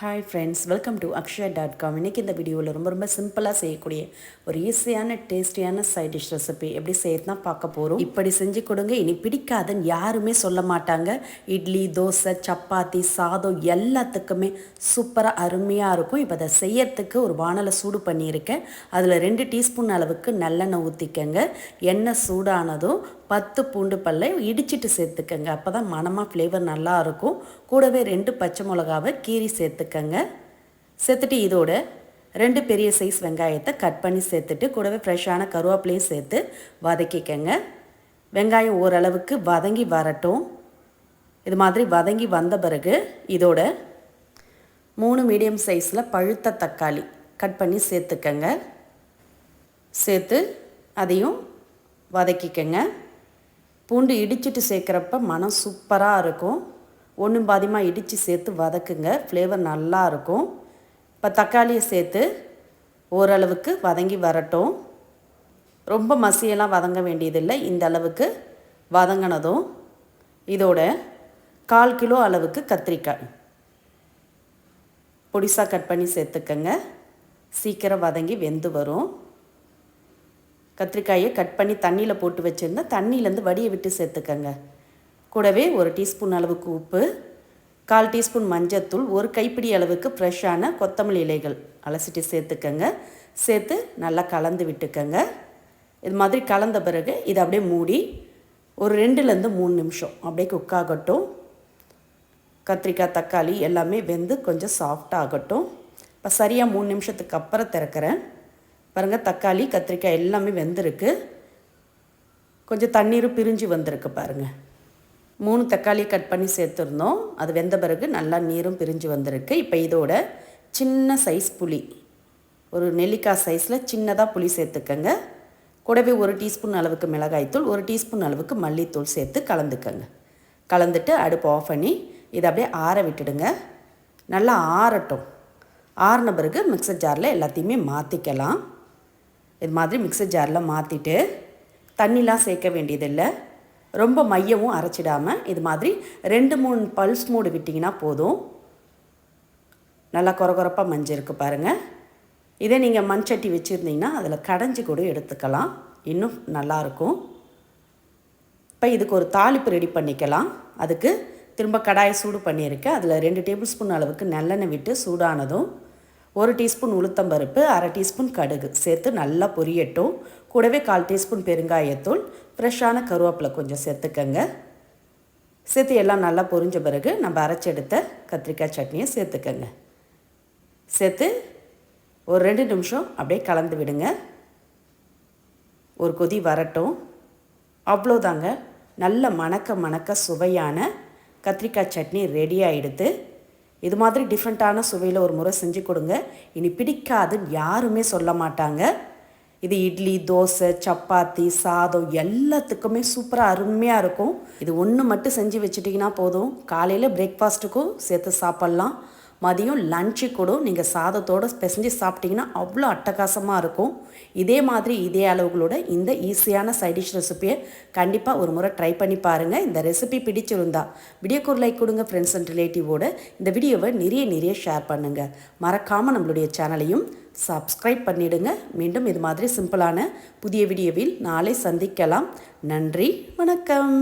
Hi friends welcome to Akshaya dot com இன்றைக்கி இந்த வீடியோவில் ரொம்ப ரொம்ப சிம்பிளாக செய்யக்கூடிய ஒரு ஈஸியான டேஸ்டியான சைட் டிஷ் ரெசிபி எப்படி செய்யறதுனா பார்க்க போகிறோம் இப்படி செஞ்சு கொடுங்க. இனி பிடிக்காதுன்னு யாருமே சொல்ல மாட்டாங்க. இட்லி தோசை சப்பாத்தி சாதம் எல்லாத்துக்குமே சூப்பராக அருமையாக இருக்கும். இப்போ அதை செய்யறதுக்கு ஒரு வானலை சூடு பண்ணியிருக்கேன். அதில் ரெண்டு டீஸ்பூன் அளவுக்கு நல்லெண்ணெய் ஊற்றிக்கங்க எண்ணெய் சூடானதும் பத்து பூண்டு பல்லை இடிச்சிட்டு சேர்த்துக்கங்க. அப்போ தான் மனமாக ஃப்ளேவர் நல்லாயிருக்கும் கூடவே ரெண்டு பச்சை மிளகாவை கீரி சேர்த்துக்கங்க. சேர்த்துட்டு இதோட ரெண்டு பெரிய சைஸ் வெங்காயத்தை கட் பண்ணி சேர்த்துட்டு கூடவே ஃப்ரெஷ்ஷான கருவேப்பிலையும் சேர்த்து வதக்கிக்கங்க. வெங்காயம் ஓரளவுக்கு வதங்கி வரட்டும். இது மாதிரி வதங்கி வந்த பிறகு இதோட மூணு மீடியம் சைஸில் பழுத்த தக்காளி கட் பண்ணி சேர்த்துக்கங்க. சேர்த்து அதையும் வதக்கிக்கங்க. பூண்டு இடிச்சிட்டு சேர்க்குறப்ப மனம் சூப்பராக இருக்கும். ஒன்றும் பாதியமாக இடித்து சேர்த்து வதக்குங்க. ஃப்ளேவர் நல்லா இருக்கும். இப்போ தக்காளியை சேர்த்து ஓரளவுக்கு வதங்கி வரட்டும். ரொம்ப மசியெல்லாம் வதங்க வேண்டியதில்லை. இந்த அளவுக்கு வதங்கினதும் இதோட கால் கிலோ அளவுக்கு கத்திரிக்காய். பொடிசாக கட் பண்ணி சேர்த்துக்கங்க. சீக்கிரம் வதங்கி வெந்து வரும். கத்திரிக்காயை கட் பண்ணி தண்ணியில் போட்டு வச்சுருந்தா தண்ணியிலேருந்து வடியை விட்டு சேர்த்துக்கங்க. கூடவே ஒரு டீஸ்பூன் அளவுக்கு உப்பு கால் டீஸ்பூன் மஞ்சத்தூள் ஒரு கைப்பிடி அளவுக்கு ஃப்ரெஷ்ஷான கொத்தமல்லி இலைகள் அலசிட்டு சேர்த்துக்கங்க. சேர்த்து நல்லா கலந்து விட்டுக்கங்க. இது மாதிரி கலந்த பிறகு இதை அப்படியே மூடி ஒரு ரெண்டுலேருந்து மூணு நிமிஷம் அப்படியே குக் ஆகட்டும். கத்திரிக்காய் தக்காளி எல்லாமே வெந்து கொஞ்சம் சாஃப்டாகட்டும் இப்போ சரியாக மூணு நிமிஷத்துக்கு அப்புறம் திறக்கிறேன். பாருங்கள் தக்காளி கத்திரிக்காய் எல்லாமே வெந்திருக்கு. கொஞ்சம் தண்ணீரும் பிரிஞ்சு வந்திருக்கு பாருங்கள் மூணு தக்காளியை கட் பண்ணி சேர்த்துருந்தோம். அது வெந்த பிறகு நல்லா நீரும் பிரிஞ்சு வந்திருக்கு. இப்போ இதோட சின்ன சைஸ் புளி. ஒரு நெல்லிக்காய் சைஸில் சின்னதாக புளி சேர்த்துக்கங்க. கூடவே ஒரு டீஸ்பூன் அளவுக்கு மிளகாய்த்தூள் ஒரு டீஸ்பூன் அளவுக்கு மல்லித்தூள் சேர்த்து கலந்துக்கங்க. கலந்துட்டு அடுப்பு ஆஃப் பண்ணி இதை அப்படியே ஆற விட்டுடுங்க. நல்லா ஆறட்டும். ஆறின பிறகு மிக்சர் ஜாரில் எல்லாத்தையுமே மாற்றிக்கலாம் இது மாதிரி மிக்சர் ஜாரில் மாற்றிட்டு தண்ணிலாம் சேர்க்க வேண்டியதில்லை. ரொம்ப மையமும் அரைச்சிடாமல் இது மாதிரி ரெண்டு மூணு பல்ஸ் மூடு விட்டிங்கன்னா போதும். நல்லா குறகுறப்பாக மஞ்சள் இருக்குது பாருங்கள் இதே நீங்கள் மண்சட்டி வச்சுருந்தீங்கன்னா அதில் கடைஞ்சி கூட எடுத்துக்கலாம். இன்னும் நல்லாயிருக்கும் இப்போ இதுக்கு ஒரு தாளிப்பு ரெடி பண்ணிக்கலாம். அதுக்கு திரும்ப கடாயை சூடு பண்ணியிருக்கேன் அதில் ரெண்டு டேபிள் ஸ்பூன் அளவுக்கு நல்லெண்ணெய் விட்டு சூடானதும் ஒரு டீஸ்பூன் உளுத்தம்பருப்பு அரை டீஸ்பூன் கடுகு சேர்த்து நல்லா பொரியட்டும். கூடவே கால் டீஸ்பூன் பெருங்காயத்தூள் ஃப்ரெஷ்ஷான கருவேப்பிலை கொஞ்சம் சேர்த்துக்கங்க. சேர்த்து எல்லாம் நல்லா பொரிஞ்ச பிறகு நம்ம அரைச்செடுத்த கத்திரிக்காய் சட்னியை சேர்த்துக்கங்க. சேர்த்து ஒரு ரெண்டு நிமிஷம் அப்படியே கலந்து விடுங்க. ஒரு கொதி வரட்டும். அவ்வளோதாங்க. நல்ல மணக்க மணக்க சுவையான கத்திரிக்காய் சட்னி ரெடி ஆகிடுது இது மாதிரி டிஃப்ரெண்ட்டான சுவையில் ஒரு முறை செஞ்சு கொடுங்க. இனி பிடிக்காதுன்னு யாருமே சொல்ல மாட்டாங்க. இது இட்லி தோசை சப்பாத்தி சாதம் எல்லாத்துக்குமே சூப்பராக அருமையாக இருக்கும். இது ஒன்று மட்டும் செஞ்சு வச்சுட்டிங்கன்னா போதும். காலையில் பிரேக்ஃபாஸ்ட்டுக்கும் சேர்த்து சாப்பிட்லாம். மதியம் லஞ்சு கூட நீங்கள் சாதத்தோடு பிசைஞ்சு சாப்பிட்டிங்கன்னா அவ்வளோ அட்டகாசமாக இருக்கும். இதே மாதிரி இதே அளவுகளோட இந்த ஈஸியான சைடிஷ் ரெசிப்பியை கண்டிப்பாக ஒரு முறை ட்ரை பண்ணி பாருங்கள் இந்த ரெசிபி பிடிச்சிருந்தா வீடியோக்கு ஒரு லைக் கொடுங்க ஃப்ரெண்ட்ஸ் அண்ட் ரிலேட்டிவோட இந்த வீடியோவை நிறைய நிறைய ஷேர் பண்ணுங்கள் மறக்காமல் நம்மளுடைய சேனலையும் சப்ஸ்கிரைப் பண்ணிவிடுங்க மீண்டும் இது மாதிரி சிம்பிளான புதிய வீடியோவில் நாளை சந்திக்கலாம். நன்றி வணக்கம்.